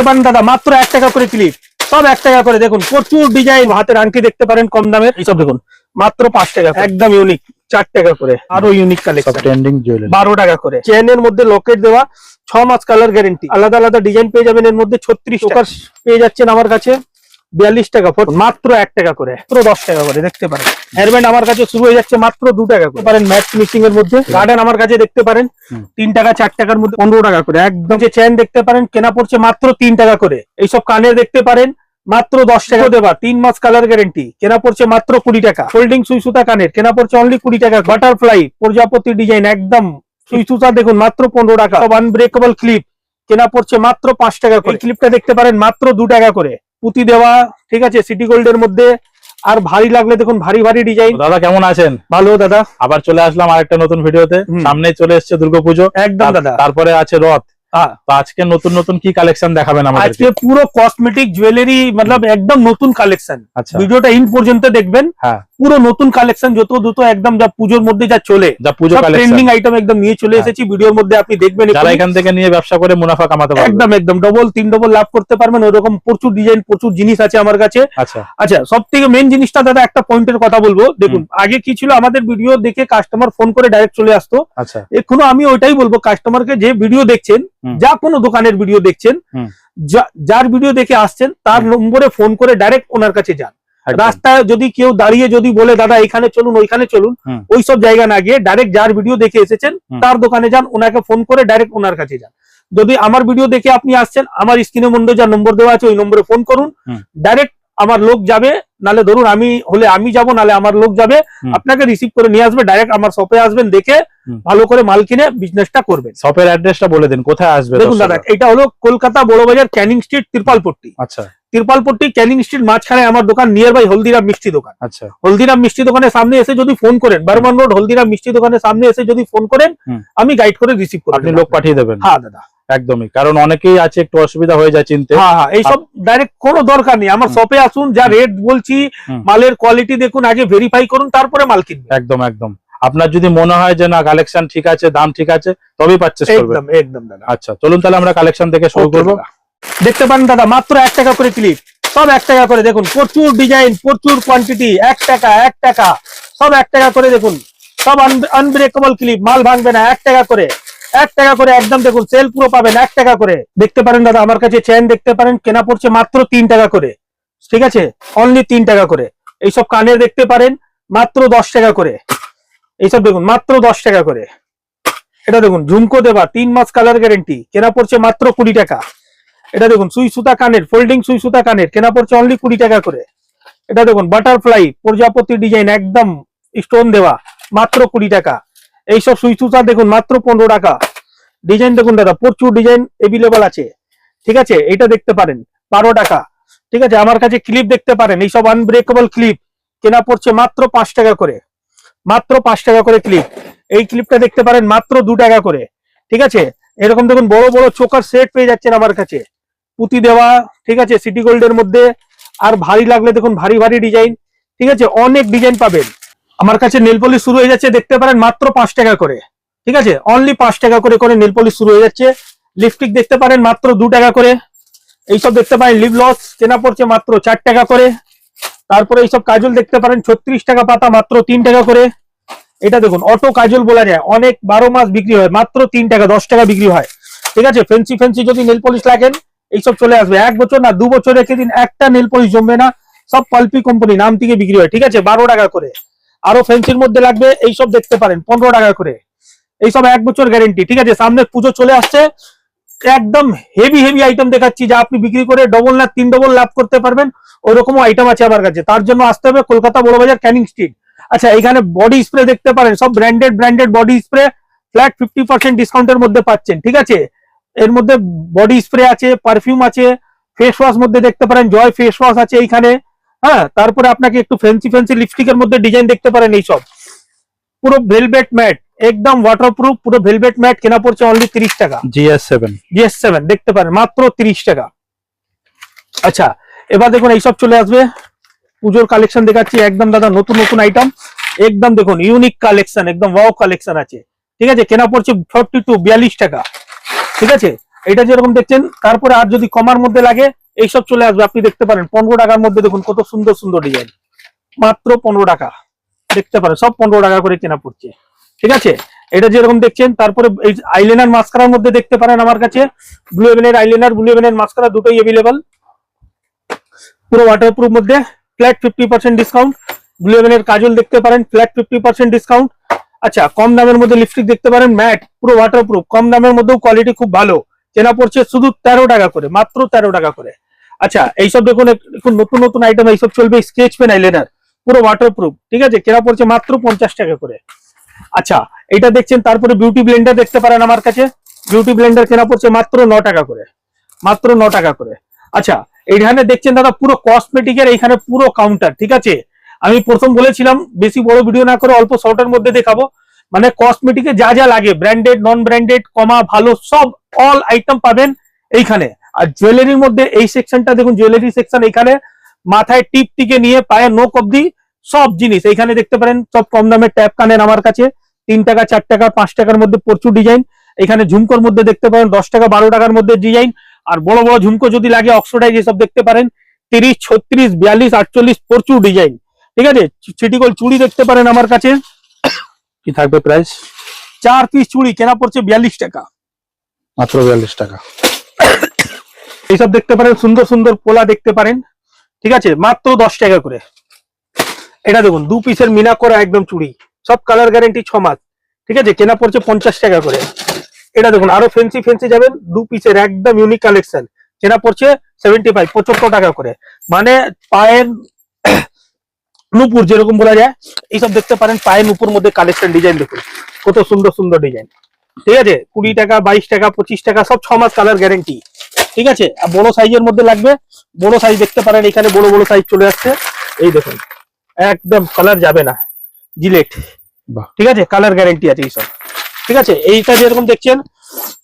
দেখতে পারেন দাদা মাত্র এক টাকা করে ক্লিপ সব এক টাকা করে দেখুন প্রচুর ডিজাইন হাতের আংটি দেখতে পারেন কম দামের। এইসব দেখুন মাত্র পাঁচ টাকা একদম ইউনিক চার টাকা করে আরও ইউনিক কালেকশন বারো টাকা করে। চেন এর মধ্যে লকেট দেওয়া ছ মাস কালার গ্যারেন্টি আলাদা আলাদা ডিজাইন পেয়ে যাবেন এর মধ্যে ছত্রিশ পেয়ে যাচ্ছেন আমার কাছে। বিয়াল্লিশ টাকা মাত্র এক টাকা করে মাত্র দশ টাকা করে দেখতে পারেন। হেয়ারব্যান্ড আমার কাছে শুরু হয়ে যাচ্ছে মাত্র দু টাকা করে। পারেন ম্যাট ফিনিশিং এর মধ্যে গার্ডেন আমার কাছে দেখতে পারেন তিন টাকা চার টাকার মধ্যে পনেরো টাকা করে। একদম যে চেন দেখতে পারেন কেনা পড়ছে মাত্র তিন টাকা করে। এইসব কানের দেখতে পারেন মাত্র দশ টাকা দেবা তিন মাস কালার গ্যারেন্টি কেনা পড়ছে মাত্র কুড়ি টাকা। ফোল্ডিং সুই সুতা কানের কেনা পড়ছে অনলি কুড়ি টাকা বাটারফ্লাই প্রজাপতি ডিজাইন একদম সুই সুতা দেখুন মাত্র পনেরো টাকা। আনব্রেকেবল ক্লিপ কেনা পড়ছে মাত্র পাঁচ টাকা করে। ক্লিপটা দেখতে পারেন মাত্র দু টাকা করে। পুঁতি দেওয়া ঠিক আছে সিটি গোল্ডের মধ্যে। আর ভারী লাগলে দেখুন ভারী ভারী ডিজাইন দাদা কেমন আছেন? ভালো দাদা। আবার চলে আসলাম আরেকটা নতুন ভিডিওতে সামনে চলে এসেছে দুর্গাপুজো। একদম দাদা। তারপরে আছে রথ। তো আজকে নতুন নতুন কি কালেকশন দেখাবেন আজকে পুরো কসমেটিক জুয়েলারি মতলব একদম নতুন কালেকশন আচ্ছা। ভিডিওটা ইন পর্যন্ত দেখবেন। হ্যাঁ। পুরো নতুন কালেকশন যত দ্রুত একদম যা পুজোর মধ্যে যা চলে যা পুজো ট্রেন্ডিং আইটেম একদম নিয়ে চলে হ্যাঁ। এসেছি ভিডিওর মধ্যে আপনি দেখবেন যারা এখান থেকে নিয়ে ব্যবসা করে মুনাফা কামাতে একদম একদম ডবল তিন ডবল লাভ করতে পারবেন ওরকম প্রচুর ডিজাইন প্রচুর জিনিস আছে আমার কাছে। আচ্ছা। আচ্ছা সব থেকে মেন জিনিসটা দাদা একটা পয়েন্টের কথা বলব। দেখুন আগে কি ছিল আমাদের ভিডিও দেখে কাস্টমার ফোন করে ডাইরেক্ট চলে আসতো। আচ্ছা। এখনও আমি ওইটাই বলব কাস্টমারকে যে ভিডিও দেখছেন। যা কোনো দোকানের ভিডিও দেখছেন যার ভিডিও দেখে আসছেন তার নম্বরে ফোন করে ডাইরেক্ট ওনার কাছে যান। রাস্তায় যদি কেউ দাঁড়িয়ে যদি বলে দাদা এখানে চলুন ওইখানে চলুন হুম। ওই সব জায়গা না গিয়ে ডাইরেক্ট যার ভিডিও দেখে এসেছেন তার দোকানে যান ওনাকে ফোন করে ডাইরেক্ট ওনার কাছে যান। যদি আমার ভিডিও দেখে আপনি আসছেন আমার স্ক্রিনের মন্ডে যা নম্বর দেওয়া আছে ওই নম্বরে ফোন করুন। ডাইরেক্ট আমার লোক যাবে নালে ধরুন আমি হলে আমি যাব নালে আমার লোক যাবে আপনাকে রিসিভ করে নিয়ে আসবে ডাইরেক্ট আমার শপে আসবেন দেখে ভালো করে মাল কিনে বিজনেসটা করবেন। শপের অ্যাড্রেসটা বলে দিন কোথায় আসবে দেখুন দাদা এটা হলো কলকাতা বড়বাজার ক্যানিং স্ট্রিট ত্রিপালপট্টি। আচ্ছা। তিরপালপট্টি ক্যানিং স্ট্রিট মাঝখানে আমার দোকান নিয়ার বাই হলদিরাম মিষ্টি দোকান। আচ্ছা। হলদিরাম মিষ্টি দোকানের সামনে এসে যদি ফোন করেন বারমান রোড হলদিরাম মিষ্টি দোকানের সামনে এসে যদি ফোন করেন আমি গাইড করে রিসিভ করে আপনি লোক পাঠিয়ে দেবেন। হ্যাঁ দাদা। একদমই। কারণ অনেকেই আছে একটু অসুবিধা হয়ে যায় চিনতে। হ্যাঁ হ্যাঁ এইসব ডাইরেক্ট কোনো দরকার নেই। আমার শপে আসুন যা রেট বলছি মালের কোয়ালিটি দেখুন আগে ভেরিফাই করুন তারপরে মাল কিনবেন। একদম একদম। আপনার যদি মনে হয় যে না কালেকশন ঠিক আছে দাম ঠিক আছে তবেই পারচেস করবেন। একদম একদম দাদা। আচ্ছা চলুন তাহলে আমরা কালেকশন থেকে শুরু করব। দেখতে পারেন দাদা, মাত্র এক টাকা করে ক্লিপ সব এক টাকা করে, দেখুন, প্রচুর ডিজাইন প্রচুর কোয়ান্টিটি এক টাকা এক টাকা। সব এক টাকা করে, দেখুন, সব আনব্রেকেবল ক্লিপ মাল ভাঙবে না, এক টাকা করে। এক টাকা করে একদম, দেখুন সেল পুরো পাবেন, এক টাকা করে। দেখতে পারেন দাদা, আমার কাছে চেন দেখতে পারেন, কেনা পড়ছে মাত্র তিন টাকা করে। ঠিক আছে? অনলি তিন টাকা করে। এইসব কানের দেখতে পারেন, মাত্র দশ টাকা করে। এইসব দেখুন, মাত্র দশ টাকা করে। এটা দেখুন ঝুমকো দেবা, তিন মাস কালার গ্যারেন্টি কেনা পড়ছে মাত্র কুড়ি টাকা। এটা দেখুন, সুই সুতা কানের ফোল্ডিং সুই সুতা কানের, কেনা পড়ছে অনলি কুড়ি টাকা করে। এটা দেখুন বাটারফ্লাই প্রজাপতি ডিজাইন একদম স্টোন দেওয়া, মাত্র কুড়ি টাকা। এইসব সুই সুতা দেখুন, মাত্র পনেরো টাকা। ডিজাইন দেখুন দাদা, প্রচুর ডিজাইন এভেলেবল আছে। ঠিক আছে? এটা দেখতে পারেন, বারো টাকা। ঠিক আছে? আমার কাছে ক্লিপ দেখতে পারেন, এইসব আনব্রেকেবল ক্লিপ কেনা পড়ছে মাত্র পাঁচ টাকা করে। মাত্র পাঁচ টাকা করে ক্লিপ এই ক্লিপটা দেখতে পারেন, মাত্র দু টাকা করে। ঠিক আছে? এরকম দেখুন, বড় বড় চোকার সেট পেয়ে যাচ্ছেন আমার কাছে। পুঁতি দেওয়া, ঠিক আছে? সিটি গোল্ডের মধ্যে আর ভারী লাগলে দেখুন, ভারী ভারী ডিজাইন ঠিক আছে? অনেক ডিজাইন পাবেন। আমার কাছে নেল পলিশ শুরু হয়ে যাচ্ছে, দেখতে পারেন, মাত্র পাঁচ টাকা করে, ঠিক আছে? অনলি পাঁচ টাকা করে করে নেল পলিশ শুরু হয়ে যাচ্ছে। লিপস্টিক দেখতে পারেন, মাত্র দু টাকা করে। এইসব দেখতে পারেন লিপ লস চেনা পড়ছে মাত্র চার টাকা করে। তারপরে এইসব কাজল দেখতে পারেন, ছত্রিশ টাকা পাতা, মাত্র তিন টাকা করে। এটা দেখুন অটো কাজল বলা যায়। অনেক বারো মাস বিক্রি হয়, মাত্র তিন টাকা, দশ টাকা বিক্রি হয়। ঠিক আছে? ফেন্সি ফেন্সি যদি নেল পলিশ লাগেন এইসব চলে আসবে। এক বছর না, দু বছর রেখে দিন, একটা নেল পলিশ জমবে না। সব পাল্পি কোম্পানি নাম থেকে বিক্রি হয়, ঠিক আছে? বারো টাকা করে। আরও ফেন্সির মধ্যে লাগবে, এইসব দেখতে পারেন, পনেরো টাকা করে। এইসব এক বছর গ্যারেন্টি ঠিক আছে? সামনে পুজো চলে আসছে। একদম হেভি হেভি আইটেম দেখাচ্ছি, যা আপনি বিক্রি করে ডবল না, তিন ডবল লাভ করতে পারবেন। ওইরকমও আইটেম আছে আমার কাছে। তার জন্য আসতে হবে কলকাতা বড়বাজার ক্যানিং স্ট্রিট আচ্ছা এখানে বডি স্প্রে দেখতে পারেন, সব branded branded body spray flat fifty percent ডিসকাউন্টের মধ্যে পাচ্ছেন, ঠিক আছে? এর মধ্যে বডি স্প্রে আছে পারফিউম আছে ফেস ওয়াশ মধ্যে দেখতে পারেন জয় ফেস ওয়াশ আছে এইখানে। হ্যাঁ তারপরে আপনাকে একটু ফ্যান্সি ফ্যান্সি লিপস্টিকের মধ্যে ডিজাইন দেখতে পারেন এইসব। পুরো ভেলভেট ম্যাট একদম ওয়াটারপ্রুফ পুরো ভেলভেট ম্যাট কেনা পড়ছে অনলি তিরিশ টাকা। জিএস সেভেন জিএস সেভেন দেখতে পারেন মাত্র তিরিশ টাকা। আচ্ছা এবার দেখুন এইসব চলে আসবে। পুজোর কালেকশন দেখাচ্ছি একদম দাদা নতুন নতুন আইটেম একদম দেখুন ইউনিক কালেকশন একদম ওয়াও কালেকশন আছে। ঠিক আছে কেনা পড়ছে ফর্টি টু বিয়াল্লিশ টাকা। ঠিক আছে? এটা যেরকম দেখছেন, তারপরে আর যদি কমার মধ্যে লাগে, এইসব চলে আসবে। আপনি দেখতে পারেন, পনেরো টাকার মধ্যে দেখুন কত সুন্দর সুন্দর ডিজাইন মাত্র পনেরো টাকা। দেখতে পারেন, সব পনেরো টাকা করে কেনা পড়ছে। ঠিক আছে? এটা যেরকম দেখছেন, তারপরে এই আইলেনার মাস্কারার মধ্যে দেখতে পারেন আমার কাছে। ব্লু এভেনের আইলাইনার ব্লু এভেনের মাস্কারা দুটোই অ্যাভেলেবল পুরো ওয়াটারপ্রুফ মধ্যে। Flat fifty percent discount Blue এভেনের kajal দেখতে পারেন ফ্ল্যাট ফিফটি পার্সেন্ট ডিসকাউন্ট আচ্ছা কম দামের মধ্যে লিপস্টিক দেখতে পারেন ম্যাট পুরো ওয়াটারপ্রুফ কম দামের মধ্যেও কোয়ালিটি খুব ভালো। কেনা পড়ছে শুধু তেরো টাকা করে, মাত্র তেরো টাকা করে। আচ্ছা এইসব দেখুন, এখন নতুন নতুন আইটেম এইসব চলবে স্কেচ পেন আইলাইনার পুরো ওয়াটারপ্রুফ ঠিক আছে? কেনা পড়ছে মাত্র পঞ্চাশ টাকা করে। আচ্ছা এটা দেখছেন, তারপরে বিউটি ব্লেন্ডার দেখতে পারেন আমার কাছে। বিউটি ব্লেন্ডার কেনা পড়ছে মাত্র ন টাকা করে। মাত্র ন টাকা করে। আচ্ছা এইখানে দেখছেন দাদা, পুরো কসমেটিকের এইখানে পুরো কাউন্টার ঠিক আছে? আমি প্রথম বলেছিলাম, বেশি বড় ভিডিও না করে অল্প শর্টের মধ্যে দেখাবো। মানে কসমেটিকে যা যা লাগে ব্র্যান্ডেড নন ব্র্যান্ডেড কমা ভালো, সব অল আইটেম পাবেন এইখানে। আর জুয়েলারির মধ্যে এই সেকশনটা দেখুন জুয়েলারি সেকশন এখানে মাথায় টিপ থেকে নিয়ে পায়ে নোক অব্দি সব জিনিস। এইখানে দেখতে পারেন, সব কম দামের ট্যাপ কানেন আমার কাছে। তিন টাকা, চার টাকা, পাঁচ টাকার মধ্যে প্রচুর ডিজাইন এখানে ঝুমকোর মধ্যে দেখতে পারেন, দশ টাকা, বারো টাকার মধ্যে ডিজাইন আর বড় বড় ঝুমকো যদি লাগে অক্সোডাইজ এসব দেখতে পারেন। তিরিশ, ছত্রিশ, বিয়াল্লিশ, আটচল্লিশ, প্রচুর ডিজাইন ঠিক আছে? চিটিকল চুড়ি দেখতে পারেন আমার কাছে। কি থাকবে প্রাইস চার পিস চুড়ি কেনা পড়ছে বিয়াল্লিশ টাকা। মাত্র বিয়াল্লিশ টাকা। এইসব দেখতে পারেন সুন্দর সুন্দর পোলা দেখতে পারেন। ঠিক আছে? মাত্র দশ টাকা করে। এটা দেখুন দু পিসের মিনা করা একদম চুড়ি। সব কালার গ্যারেন্টি ছ মাস। ঠিক আছে? কেনা পড়ছে পঞ্চাশ টাকা করে। এটা দেখুন আরও ফেন্সি ফেন্সি যাবেন। দু পিসের একদম ইউনিক কালেকশন কেনা পড়ছে সেভেন্টি ফাইভ পঁচাত্তর টাকা করে। মানে পায়ের নুপুর যেরকম বলা যায় এইসব দেখতে পারেন পায়ের নুপুর মধ্যে কালেকশন ডিজাইন দেখুন। কত সুন্দর সুন্দর ডিজাইন ঠিক আছে? কুড়ি টাকা বাইশ টাকা পঁচিশ টাকা সব ছ মাস কালার গ্যারেন্টি ঠিক আছে? আর বড় সাইজের মধ্যে লাগবে বড় সাইজ দেখতে পারেন এখানে বড় বড় সাইজ চলে আসছে। এই দেখুন একদম কালার যাবে না। জিলেট বাহ। ঠিক আছে? কালার গ্যারেন্টি আছে এইসব। ঠিক আছে? এইটা যেরকম দেখছেন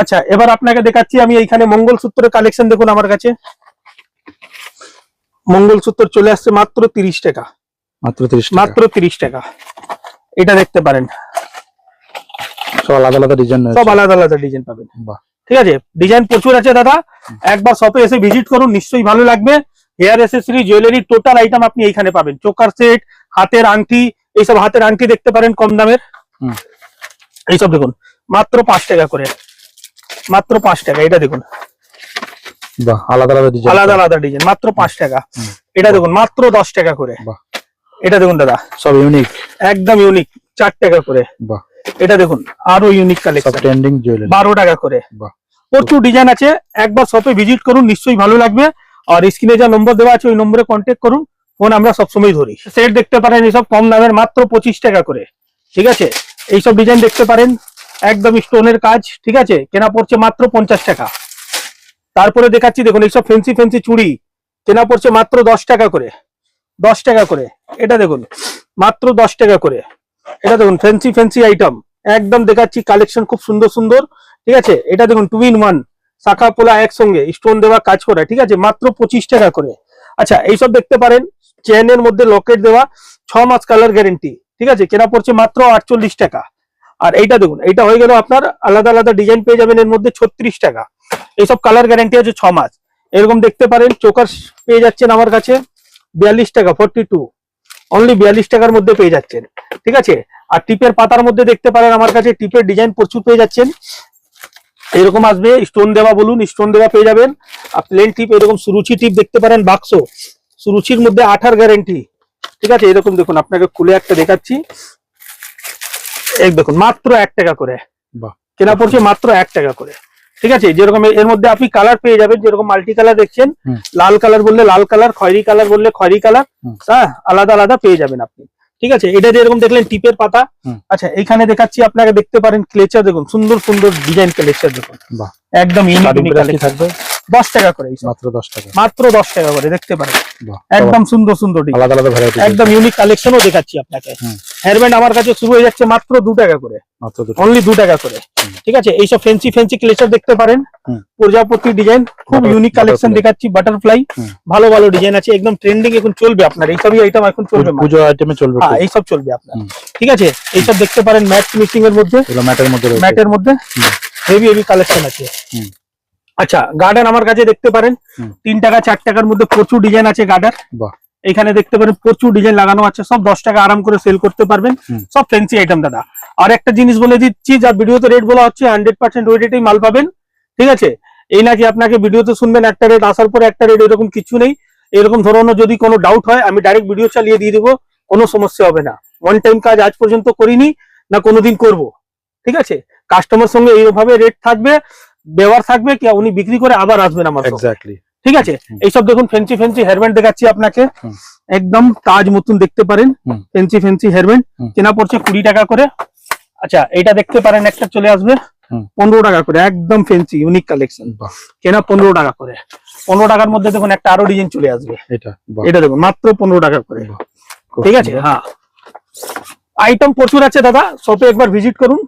আচ্ছা এবার আপনাকে দেখাচ্ছি আমি এইখানে মঙ্গলসূত্রের কালেকশন দেখুন আমার কাছে। মঙ্গলসূত্র চলে আসছে মাত্র তিরিশ টাকা। মাত্র তিরিশ মাত্র তিরিশ টাকা। এটা দেখতে পারেন। সব আলাদা আলাদা ডিজাইন সব আলাদা আলাদা ডিজাইন পাবেন। বাহ। ঠিক আছে? ডিজাইন প্রচুর আছে দাদা। একবার শপে এসে ভিজিট করুন নিশ্চয়ই ভালো লাগবে। Hair accessory jewellery total item আপনি এইখানে পাবেন। চোকার সেট হাতের আংটি এইসব হাতের আংটি দেখতে পারেন কম দামের। হুম। এইসব দেখুন। মাত্র পাঁচ টাকা করে। মাত্র পাঁচ টাকা এটা দেখুন। আলাদা আলাদা আলাদা ডিজাইন মাত্র পাঁচ টাকা। এটা দেখুন মাত্র দশ টাকা করে। বাহ। এটা দেখুন দাদা। সব ইউনিক একদম ইউনিক চার টাকা করে। বাহ। এটা দেখুন আরও ইউনিক কালেকশন ট্রেন্ডিং জুয়েলারি বারো টাকা করে। বাহ। প্রচুর ডিজাইন আছে একবার শপে ভিজিট করুন নিশ্চয়ই ভালো লাগবে। আর স্ক্রিনে যা নম্বর দেওয়া আছে ওই নম্বরে কন্ট্যাক্ট করুন ফোন আমরা সবসময় ধরি। সেট দেখতে পারেন এইসব কম দামের মাত্র পঁচিশ টাকা করে। ঠিক আছে? এইসব ডিজাইন দেখতে পারেন। একদম স্টোনের কাজ ঠিক আছে? কেনা পড়ছে মাত্র পঞ্চাশ টাকা। তারপরে দেখাচ্ছি দেখুন এইসব ফেন্সি ফেন্সি চুড়ি। কেনা পড়ছে মাত্র দশ টাকা করে। দশ টাকা করে। এটা দেখুন, মাত্র দশ টাকা করে। এটা দেখুন ফ্যান্সি ফ্যান্সি আইটেম একদম দেখাচ্ছি কালেকশন খুব সুন্দর সুন্দর। ঠিক আছে? এটা দেখুন টু ইন ওয়ান শাখা পোলা একসঙ্গে স্টোন দেওয়া, কাজ করা। ঠিক আছে? মাত্র পঁচিশ টাকা করে। আচ্ছা এইসব দেখতে পারেন চেনের মধ্যে লকেট দেওয়া, ছ মাস কালার গ্যারেন্টি ঠিক আছে? কেনা পড়ছে মাত্র আটচল্লিশ টাকা। আর এইটা দেখুন, এইটা হয়ে গেল আপনার, আলাদা আলাদা ডিজাইন পেয়ে যাবেন এর মধ্যে ছত্রিশ টাকা। এইসব কালার গ্যারেন্টি আছে ছ মাস। এরকম দেখতে পারেন, চোকার পেয়ে যাচ্ছেন আমার কাছে। বিয়াল্লিশ টাকা ফোরটি টু অনলি বিয়াল্লিশ টাকার মধ্যে পেয়ে যাচ্ছেন। ঠিক আছে? আর টিপের পাতার মধ্যে দেখতে পারেন আমার কাছে টিপের ডিজাইন প্রচুর পেয়ে যাচ্ছেন। এরকম আসবে স্টোন দেওয়া বলুন স্টোন দেওয়া পেয়ে যাবেন। আর প্লেন টিপ এরকম সুরুচি টিপ দেখতে পারেন বাক্স। সুরুচির মধ্যে আঠার গ্যারেন্টি ঠিক আছে? এরকম দেখুন আপনাকে খুলে একটা দেখাচ্ছি। এই দেখুন মাত্র এক টাকা করে। বাহ। কেনা পড়ছে মাত্র এক টাকা করে। ঠিক আছে? যেরকম এর মধ্যে আপনি কালার পেয়ে যাবেন যেরকম মাল্টি কালার দেখছেন লাল কালার বললে লাল কালার খয়রি কালার বললে খয়রি কালার হ্যাঁ আলাদা আলাদা পেয়ে যাবেন আপনি। ঠিক আছে? এটা যেরকম দেখলেন টিপের পাতা আচ্ছা এখানে দেখাচ্ছি আপনাকে দেখতে পারেন ক্লেচার দেখুন সুন্দর সুন্দর ডিজাইন ক্লেচার দেখুন। একদম থাকবে দশ টাকা করে মাত্র দশ টাকা। মাত্র দশ টাকা করে দেখতে পারেন। একদম সুন্দর সুন্দর আলাদা আলাদা ভ্যারাইটি একদম ইউনিক কালেকশনও দেখাচ্ছি আপনাকে। হেয়ারব্যান্ড আমার কাছে শুরু হয়ে যাচ্ছে মাত্র দু টাকা করে। মাত্র অনলি দু টাকা করে। ঠিক আছে এইসব ফেন্সি ফেন্সি ক্লেচার দেখতে পারেন। প্রজাপতি ডিজাইন খুব ইউনিক কালেকশন দেখাচ্ছি বাটারফ্লাই ভালো ভালো ডিজাইন আছে একদম ট্রেন্ডিং এখন চলবে আপনার। এইসবই আইটেম এখন চলবে। পুজো আইটেমে চলবে হ্যাঁ। এইসব চলবে আপনার। ঠিক আছে এইসব দেখতে পারেন ম্যাট ফিনিশিং এর মধ্যে ম্যাটের মধ্যে ম্যাটের মধ্যে হেভি হেভি কালেকশন আছে। আচ্ছা গার্ডার আমার কাছে দেখতে পারেন। তিন টাকা চার টাকার মধ্যে প্রচুর ডিজাইন আছে গার্ডার এখানে দেখতে পারেন প্রচুর ডিজাইন লাগানো আছে সব দশ টাকা আরাম করে সেল করতে পারবেন। সব ফ্যান্সি আইটেম দাদা। আর একটা জিনিস বলে দিচ্ছি যা ভিডিওতে রেট বলা হচ্ছে হান্ড্রেড পার্সেন্ট রেটেই মাল পাবেন। ঠিক আছে? এই নাকি আপনাকে ভিডিওতে শুনবেন একটা রেট আসার পরে একটা রেট এরকম কিছু নেই। এরকম ধরনের যদি কোনো ডাউট হয় আমি ডাইরেক্ট ভিডিও চালিয়ে দিয়ে দেবো কোনো সমস্যা হবে না। ওয়ান টাইম কাজ আজ পর্যন্ত করিনি না কোনোদিন করব। ঠিক আছে? কাস্টমার সঙ্গে এইভাবে রেট থাকবে। ব্যবহার থাকবে কি উনি বিক্রি করে আবার আসবেন আমার। এক্স্যাক্টলি ঠিক আছে। এইসব দেখুন ফেন্সি ফেন্সি হেয়ারব্যান্ড দেখাচ্ছি আপনাকে। একদম তাজ মতন দেখতে পারেন। Fancy fancy hairband. কেনা পড়ছে কুড়ি টাকা করে। আচ্ছা এটা দেখতে পারেন একটা চলে আসবে। পনেরো টাকা করে একদম ফেন্সি ইউনিক কালেকশন কেনা পনেরো টাকা করে। পনেরো টাকার মধ্যে দেখুন একটা আরও ডিজাইন চলে আসবে। এটা এটা দেখুন মাত্র পনেরো টাকা করে। ঠিক আছে। হ্যাঁ। আইটেম প্রচুর আছে দাদা শপে একবার ভিজিট করুন।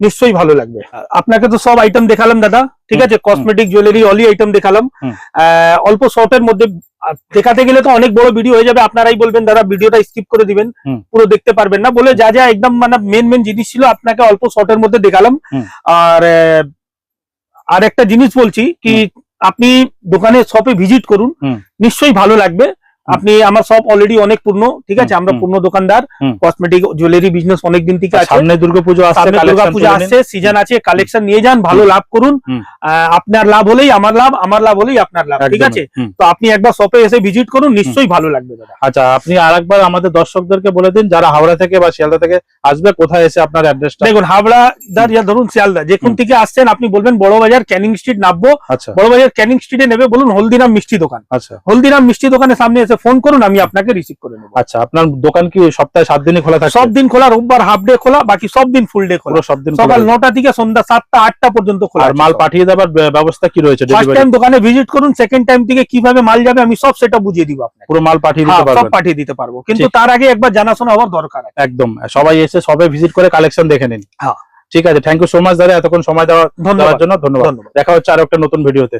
নিশ্চয়ই ভালো লাগবে। আপনাকে তো সব আইটেম দেখালাম দাদা ঠিক আছে? কসমেটিক জুয়েলারি অলি আইটেম দেখালাম। অল্প শর্টের মধ্যে দেখাতে গেলে তো অনেক বড় ভিডিও হয়ে যাবে আপনারাই বলবেন দাদা ভিডিওটা স্কিপ করে দিবেন। পুরো দেখতে পারবেন না বলে যা যা একদম মানে মেন মেন জিনিস ছিল আপনাকে অল্প শর্টের মধ্যে দেখালাম। আর আর একটা জিনিস বলছি কি আপনি দোকানে শপে ভিজিট করুন। নিশ্চয়ই ভালো লাগবে। আপনি আমার সব অলরেডি অনেক পূর্ণ ঠিক আছে? আমরা পূর্ণ দোকানদার কসমেটিক জুয়েলারি বিজনেস অনেক দিন থেকে আছে। সামনে দুর্গাপুজো আসছে সামনে দুর্গা কালেকশন আসছে সিজন আছে কালেকশন নিয়ে যান ভালো লাভ করুন। আপনার লাভ হলেই আমার লাভ আমার লাভ হলেই আপনার লাভ ঠিক আছে? তো আপনি একবার শপে এসে ভিজিট করুন নিশ্চয়ই ভালো লাগবে দাদা। আচ্ছা আপনি আরেকবার আমাদের দর্শকদেরকে বলে দিন যারা হাওড়া থেকে বা শিয়ালদা থেকে আসবে কোথায় এসে আপনার অ্যাড্রেসটা দেখুন হাওড়া দার ইয়া ধরুন শিয়ালদা যেখান। থেকে আসছেন আপনি বলবেন বড় বাজার ক্যানিং স্ট্রিট নামবো। আচ্ছা। বড় বাজার ক্যানিং স্ট্রিটে নেবে বলুন হলদিরাম মিষ্টি দোকান। আচ্ছা। হলদিরাম মিষ্টি দোকানের সামনে এসে ফোন করুন আমি আপনাকে রিসিভ করে নেব। আচ্ছা আপনার দোকান কি সপ্তাহে সাত দিনই খোলা থাকে? সব দিন খোলা রোববার হাফ ডে খোলা বাকি সব দিন ফুল ডে খোলা। সব দিন সকাল নটা থেকে সন্ধ্যা সাতটা আটটা পর্যন্ত খোলা আর মাল পাঠিয়ে দেওয়ার ব্যবস্থা কি রয়েছে ফার্স্ট টাইম দোকানে ভিজিট করুন সেকেন্ড টাইম থেকে কীভাবে মাল যাবে আমি সব সেটা বুঝিয়ে দিব আপনাকে। পুরো মাল পাঠিয়ে হ্যাঁ, দিতে সব পাঠিয়ে দিতে পারব। কিন্তু তার আগে একবার জানাশোনা হওয়ার দরকার আছে। একদম। সবাই এসে সবে ভিজিট করে কালেকশন দেখে নিন। হ্যাঁ। ঠিক আছে থ্যাংক ইউ সো মাচ দাদা এতক্ষণ সময় দেওয়ার জন্য ধন্যবাদ। দেখা হচ্ছে আরও একটা নতুন ভিডিওতে